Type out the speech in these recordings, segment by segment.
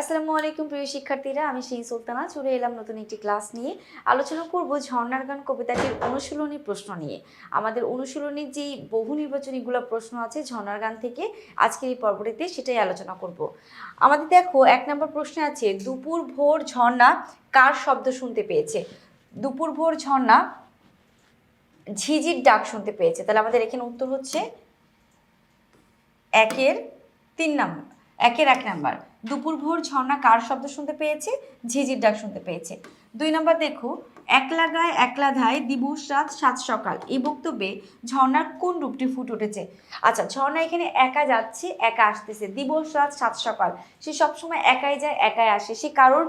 আসসালামু আলাইকুম প্রিয় শিক্ষার্থীরা, আমি সেই সুলতানা। চলে এলাম নতুন একটি ক্লাস নিয়ে। আলোচনা করব ঝর্ণার গান কবিতাটির অনুশীলনী প্রশ্ন নিয়ে। আমাদের অনুশীলনীর যেই বহু নির্বাচনীগুলো প্রশ্ন আছে ঝর্ণার গান থেকে আজকের এই পর্বটিতে সেটাই আলোচনা করব। আমাদের দেখো, এক নম্বর প্রশ্নে আছে, দুপুর ভোর ঝর্ণা কার শব্দ শুনতে পেয়েছে? দুপুর ভোর ঝর্ণা ঝিঝির ডাক শুনতে পেয়েছে। তাহলে আমাদের এখানে উত্তর হচ্ছে একের তিন নাম্বার, একের এক নাম্বার। দুপুর ভোর ঝর্ণা কার শব্দ শুনতে পেয়েছে? ঝিঝির ডাক শুনতে পেয়েছে। দুই নম্বর দেখো একলা গায়ে একলা ধায় দিবস রাত সাত সকাল। এই বক্তব্যে ঝর্ণার কোন রূপটি ফুটে উঠেছে? আচ্ছা ঝর্ণা এখানে একা যাচ্ছে, একা আসতেছে। দিবস রাত সাত সকাল। সে সবসময় একাই যায়, একাই আসে। সে কারোর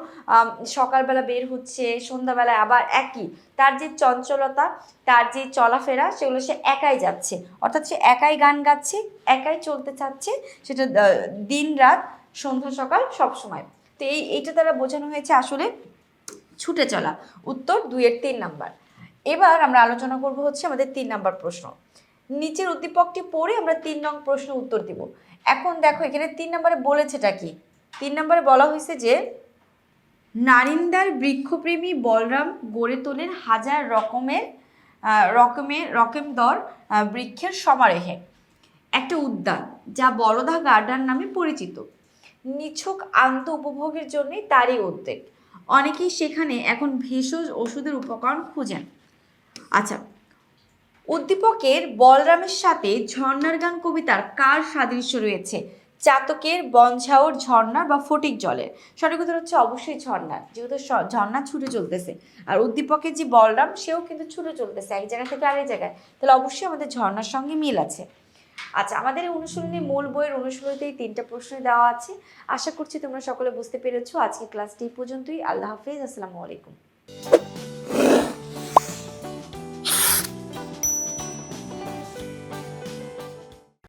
সকালবেলা বের হচ্ছে, সন্ধ্যাবেলায় আবার একই। তার যে চঞ্চলতা, তার যে চলাফেরা, সেগুলো সে একাই যাচ্ছে। অর্থাৎ সে একাই গান গাচ্ছে, একাই চলতে চাচ্ছে। সেটা দিন রাত সন্ধ্যা সকাল সব সময়। তো এই, এইটা দ্বারা বোঝানো হয়েছে আসলে ছুটে চলা। উত্তর দুইয়ের তিন নাম্বার। এবার আমরা আলোচনা করব হচ্ছে আমাদের তিন নাম্বার প্রশ্ন। নিচের উদ্দীপকটি পড়ে আমরা তিন নং প্রশ্ন উত্তর দিব। এখন দেখো এখানে তিন নম্বরে বলেছেটা কি? তিন নম্বরে বলা হয়েছে যে, নারিন্দার বৃক্ষপ্রেমী বলরাম গড়ে তোলেন হাজার রকমের রকমের রকম দর বৃক্ষের সমারেহে। একটা উদ্যান যা বড়দা গার্ডেন নামে পরিচিত। নিছক আন্ত উপভোগের জন্যই তারই উদ্যোগ অনেকেই সেখানে এখন ভেষজ ওষুধের উপকরণ খুঁজেন। আচ্ছা উদ্দীপকের বলরামের সাথে ঝর্ণার গান কবিতার কার সাদৃশ্য রয়েছে? চাতকের বনঝাওর ঝর্ণার বা ফটিক জলের? সঠিক উত্তর হচ্ছে অবশ্যই ঝর্ণার যেহেতু ঝর্ণা ছুটে চলতেছে। আর উদ্দীপকের যে বলরাম, সেও কিন্তু ছুটে চলতেছে, এক জায়গা থেকে আরেক জায়গায়। তাহলে অবশ্যই আমাদের ঝর্ণার সঙ্গে মিল আছে। আচ্ছা আমাদের এই অনুশীলনী, মূল বইয়ের অনুশীলনীতে এই তিনটা প্রশ্ন দেওয়া আছে। আশা করছি তোমরা সকলে বুঝতে পেরেছ। আজকে ক্লাসটি পর্যন্তই। আল্লাহ হাফিজ। আসসালামু আলাইকুম।